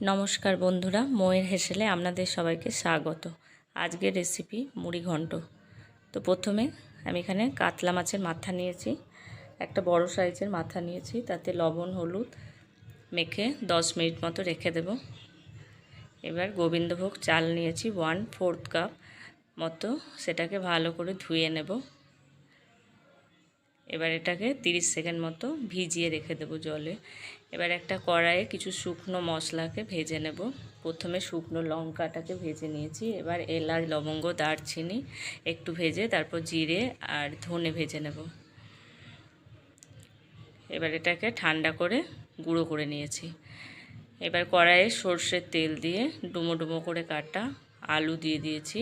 নমস্কার বন্ধুরা, ময়ের হেসেলে আপনাদের সবাইকে স্বাগত। আজকের রেসিপি মুড়ি ঘন্ট। তো প্রথমে আমি এখানে কাতলা মাছের মাথা নিয়েছি, একটা বড় সাইজের মাথা নিয়েছি, তাতে লবণ, হলুদ মেখে দশ মিনিট মতো রেখে দেব। এবার গোবিন্দভোগ চাল নিয়েছি ওয়ান ফোর্থ কাপ মতো সেটাকে ভালো করে ধুয়ে নেব। এবার এটাকে 30 সেকেন্ড মতো ভিজিয়ে রেখে দেবো জলে। এবার একটা কড়াইয়ে কিছু শুকনো মশলাকে ভেজে নেব। প্রথমে শুকনো লঙ্কাটাকে ভেজে নিয়েছি, এবার এলাচ, লবঙ্গ, দারচিনি একটু ভেজে তারপর জিরে আর ধনে ভেজে নেব। এবার এটাকে ঠান্ডা করে গুঁড়ো করে নিয়েছি। এবার কড়াইয়ে সর্ষের তেল দিয়ে ডুমো ডুমো করে কাটা আলু দিয়ে দিয়েছি।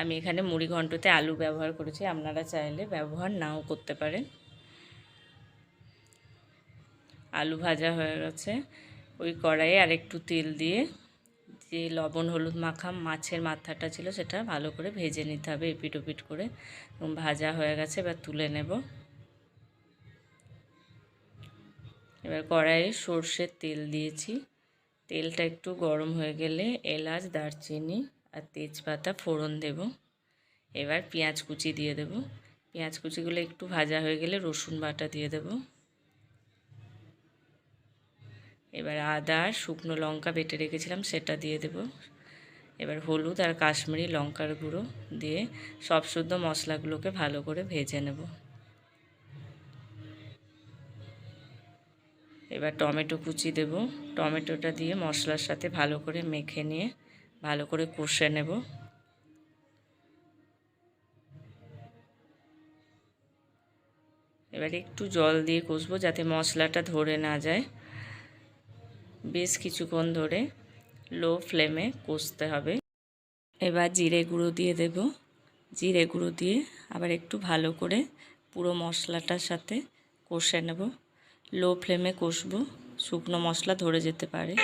আমি এখানে মুড়ি ঘন্টতে আলু ব্যবহার করেছি, আপনারা চাইলে ব্যবহার নাও করতে পারেন। আলু ভাজা হয়ে গেছে। ওই কড়াইয়ে আর একটু তেল দিয়ে যে লবণ, হলুদ মাখা মাছের মাথাটা ছিল সেটা ভালো করে ভেজে নিতে হবে এপিট ওপিট করে। ভাজা হয়ে গেছে, এবার তুলে নেব। এবার কড়াইয়ে সর্ষের তেল দিয়েছি। তেলটা একটু গরম হয়ে গেলে এলাচ, দারচিনি আর তেজপাতা ফোড়ন দেব। এবার পেঁয়াজ কুচি দিয়ে দেব। পেঁয়াজ কুচিগুলো একটু ভাজা হয়ে গেলে রসুন বাটা দিয়ে দেব। এবার আদা, শুকনো লঙ্কা বেটে রেখেছিলাম, সেটা দিয়ে দেব। এবার হলুদ আর কাশ্মীরি লঙ্কার গুঁড়ো দিয়ে সব শুদ্ধ মশলাগুলোকে ভালো করে ভেজে নেব। এবার টমেটো কুচি দেব। টমেটোটা দিয়ে মশলার সাথে ভালো করে মেখে নিয়ে ভালো করে কষে নেব। এবার একটু জল দিয়ে কষবো যাতে মশলাটা ধরে না যায়। বেশ কিছুক্ষণ ধরে লো ফ্লেমে কষতে হবে। এবার জিরে গুঁড়ো দিয়ে দেব। জিরে গুঁড়ো দিয়ে আবার একটু ভালো করে পুরো মশলাটার সাথে কষে নেব। লো ফ্লেমে কষবো। শুকনো মশলা ধরে যেতে পারে।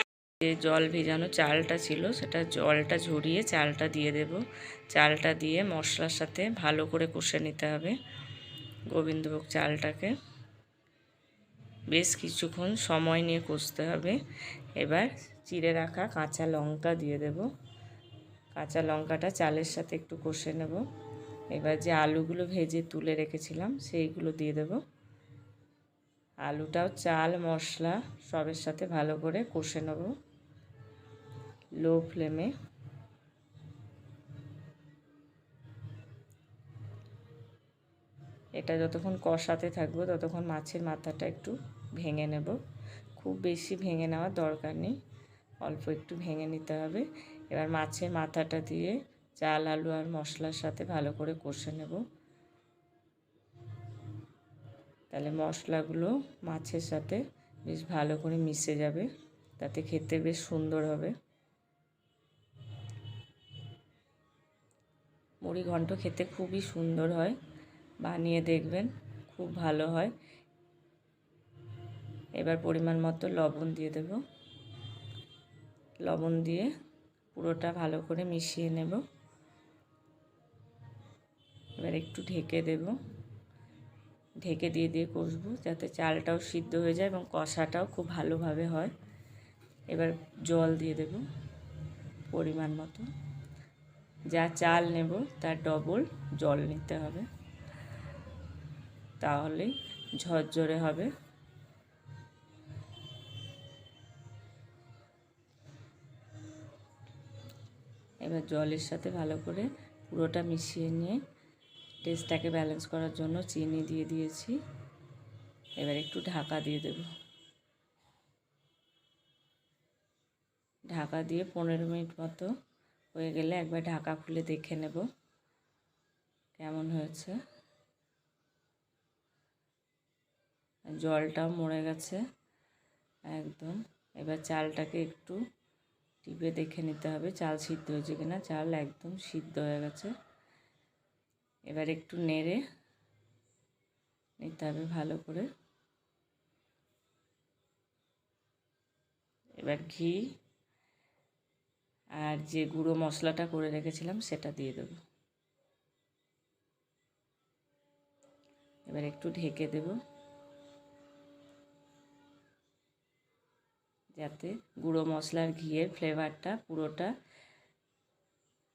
যে জল ভেজানো চালটা ছিল সেটা জলটা ঝরিয়ে চালটা দিয়ে দেব। চালটা দিয়ে মশলার সাথে ভালো করে কষে নিতে হবে। গোবিন্দভোগ চালটাকে। বেশ কিছুক্ষণ সময় নিয়ে কষতে হবে। এবার চিড়ে রাখা কাঁচা লঙ্কা দিয়ে দেব। কাঁচা লঙ্কাটা চালের সাথে একটু কষে নেব। এবার যে আলুগুলো ভেজে তুলে রেখেছিলাম, সেইগুলো দিয়ে দেব। আলুটাও চাল, মশলা সবের সাথে ভালো করে কষে নেব। লো ফ্লেমে। এটা যতক্ষণ কষাতে থাকব, ততক্ষণ মাছের মাথাটা একটু ভেঙে নেব। খুব বেশি ভেঙে নেওয়ার দরকার নেই। অল্প একটু ভেঙে নিতে হবে। এবার মাছের মাথাটা দিয়ে চাল, আলু আর মশলার সাথে ভালো করে কষে নেব। তাহলে মশলাগুলো মাছের সাথে বেশ ভালো করে মিশে যাবে। তাতে খেতে বেশ সুন্দর হবে। মুড়ি ঘন্ট খেতে খুবই সুন্দর হয়। বানিয়ে দেখবেন, খুব ভালো হয়। এবার পরিমাণ মতো লবণ দিয়ে দেব। লবণ দিয়ে পুরোটা ভালো করে মিশিয়ে নেব। এবার একটু ঢেকে দেব। ঢেকে দিয়ে দিয়ে কষবো যাতে চালটাও সিদ্ধ হয়ে যায় এবং কষাটাও খুব ভালোভাবে হয়। এবার জল দিয়ে দেব পরিমাণ মতো। যা চাল নেব তার ডবল জল নিতে হবে। তাহলেই ঝরঝরে হবে। এবার জলের সাথে ভালো করে পুরোটা মিশিয়ে নিয়ে টেস্টটাকে ব্যালেন্স করার জন্য চিনি দিয়ে দিয়েছি। এবার একটু ঢাকা দিয়ে দেব। ঢাকা দিয়ে পনেরো মিনিট মতো হয়ে গেলে একবার ঢাকা খুলে দেখে নেব কেমন হয়েছে। জলটাও মরে গেছে একদম। এবার চালটাকে একটু টিপে দেখে নিতে হবে। চাল সিদ্ধ হয়েছে কিনা? চাল একদম সিদ্ধ হয়ে গেছে। এবার একটু নেড়ে নিতে হবে ভালো করে। এবার ঘি আর যে গুঁড়ো মশলাটা করে রেখেছিলাম সেটা দিয়ে দেব। এবার একটু ঢেকে দেব। যাতে গুঁড়ো মশলার ঘিয়ের ফ্লেভারটা পুরোটা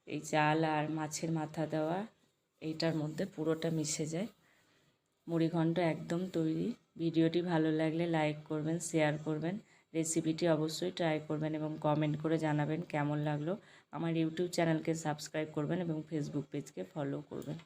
এই চাল আর মাছের মাথা দেওয়া এইটার মধ্যে পুরোটা মিশে যায়। মুড়িঘণ্ট একদম তৈরি। ভিডিওটি ভালো লাগলে লাইক করবেন, শেয়ার করবেন। রেসিপিটি অবশ্যই ট্রাই করবেন এবং কমেন্ট করে জানাবেন কেমন লাগল। আমার ইউটিউব চ্যানেলকে সাবস্ক্রাইব করবেন এবং ফেসবুক পেজকে ফলো করবেন।